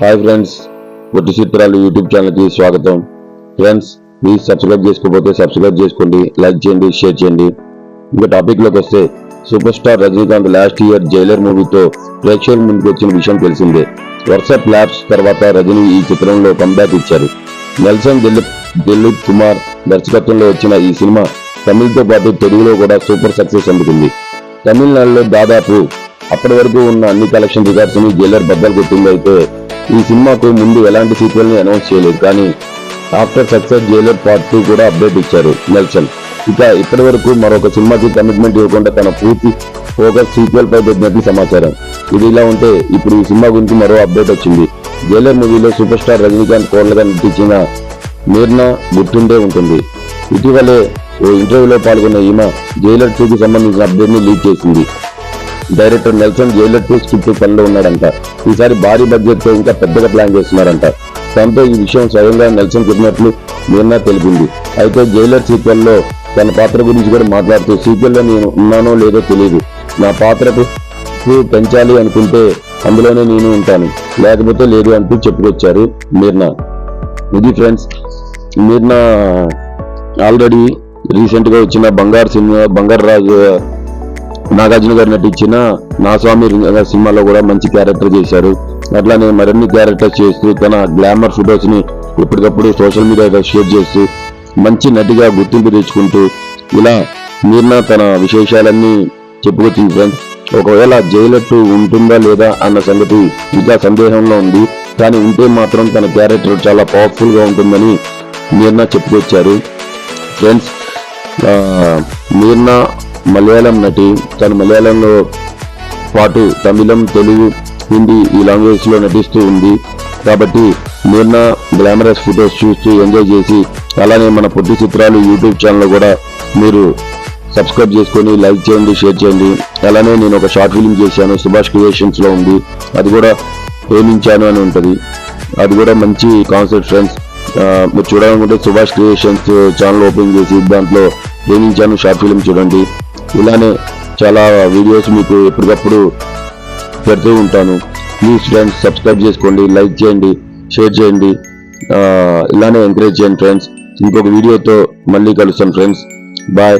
Hi friends పొట్టి చిత్రాలు YouTube ఛానల్కి స్వాగతం. ఫ్రెండ్స్ ప్లీజ్ సబ్స్క్రైబ్ చేసుకోకపోతే సబ్స్క్రైబ్ చేసుకోండి లైక్ చేయండి షేర్ చేయండి. ఇంకా టాపిక్లోకి వస్తే super star Rajinikanth last year Jailer మూవీతో ప్రేక్షకుల ముందుకు వచ్చిన విషయం తెలిసిందే. వరుస ల్యాబ్స్ తర్వాత రజనీ ఈ చిత్రంలో కంబ్యాక్ ఇచ్చారు. నెల్సన్ దిలీప్ దిలీప్ కుమార్ దర్శకత్వంలో వచ్చిన ఈ సినిమా తమిళ్తో పాటు తెలుగులో కూడా సూపర్ సక్సెస్ అందుకుంది. తమిళనాడులో దాదాపు అప్పటి వరకు ఉన్న అన్ని కలెక్షన్ రికార్డ్స్ని జైలర్ బద్దలు కొట్టింది అయితే ఈ సినిమాకు ముందు ఎలాంటి సీక్వెల్ని అనౌన్స్ చేయలేదు కానీ after success Jailer part two కూడా అప్డేట్ ఇచ్చారు నెల్సన్. ఇక ఇప్పటి వరకు మరొక సినిమాకి కమిట్మెంట్ ఇవ్వకుండా తన పూర్తి ఫోకస్ సీక్వెల్ పై పెట్టినట్లు సమాచారం. ఇది ఇలా ఉంటే ఇప్పుడు ఈ సినిమా గురించి మరో అప్డేట్ వచ్చింది. జైలర్ మూవీలో సూపర్ స్టార్ రజనీకాంత్ కోడలుగా నటించిన మీర్నా గుర్తుండే ఉంటుంది. ఇటీవలే ఓ ఇంటర్వ్యూలో పాల్గొన్న ఈమె జైలర్ టూకి సంబంధించిన అప్డేట్ని లీక్ చేసింది. Director Nelson Jailer two script పనిలో ఉన్నాడంట. ఈసారి భారీ బడ్జెట్తో ఇంకా పెద్దగా ప్లాన్ చేస్తున్నారంట. దాంతో ఈ విషయం స్వయంగా నెల్సన్ చెప్పినట్లు మీర్నా తెలిపింది. అయితే జైలర్ సీక్వెల్లో తన పాత్ర గురించి కూడా మాట్లాడుతూ సీక్వెల్లో నేను ఉన్నానో లేదో తెలియదు నా పాత్రకు పెంచాలి అనుకుంటే అందులోనే నేను ఉంటాను. లేకపోతే లేదు అంటూ చెప్పుకొచ్చారు మీర్నా. ఇది ఫ్రెండ్స్ మీర్నా ఆల్రెడీ రీసెంట్గా వచ్చిన బంగారు సినిమా బంగారు రాజు నాగార్జున గారు నటించిన నా స్వామి సినిమాలో కూడా మంచి క్యారెక్టర్ చేశారు. అట్లానే మరిన్ని క్యారెక్టర్స్ చేస్తూ తన గ్లామర్ ఫొటోస్ని ఎప్పటికప్పుడు సోషల్ మీడియాలో షేర్ చేస్తూ మంచి నటిగా గుర్తింపు తెచ్చుకుంటూ ఇలా మీర్నా తన విశేషాలన్నీ చెప్పుకొచ్చింది ఫ్రెండ్స్. ఒకవేళ జైలట్టు ఉంటుందా లేదా అన్న సంగతి ఇంకా సందేహంలో ఉంది. కానీ ఉంటే మాత్రం తన క్యారెక్టర్ చాలా పవర్ఫుల్గా ఉంటుందని మీర్నా చెప్పుకొచ్చారు. ఫ్రెండ్స్ ఆ, మీర్నా మలయాళం నటి తను మలయాళంలో పాటు తమిళం తెలుగు హిందీ ఈ లాంగ్వేజ్లో నటిస్తూ ఉంది. కాబట్టి మీర్నా గ్లామరస్ ఫొటోస్ చూస్తూ ఎంజాయ్ చేసి అలానే మన పొట్టి చిత్రాలు యూట్యూబ్ ఛానల్ కూడా మీరు సబ్స్క్రైబ్ చేసుకొని లైక్ చేయండి షేర్ చేయండి. అలానే నేను ఒక షార్ట్ ఫిలిం చేశాను సుభాష్ క్రియేషన్స్లో ఉంది. అది కూడా ప్రేమించాను అని ఉంటుంది. అది కూడా మంచి కాన్సెప్ట్ ఫ్రెండ్స్ మీరు చూడాలనుకుంటే సుభాష్ క్రియేషన్స్ ఛానల్ ఓపెన్ చేసి దాంట్లో ప్రేమించాను షార్ట్ ఫిలిం చూడండి. ఇలానే చాలా వీడియోస్ మీకు ఎప్పటికప్పుడు పెడుతూ ఉంటాను. ప్లీజ్ ఫ్రెండ్స్ సబ్స్క్రైబ్ చేసుకోండి లైక్ చేయండి షేర్ చేయండి. ఇలానే ఎంకరేజ్ చేయండి ఫ్రెండ్స్ ఇంకొక వీడియోతో మళ్ళీ కలుస్తాను ఫ్రెండ్స్ బాయ్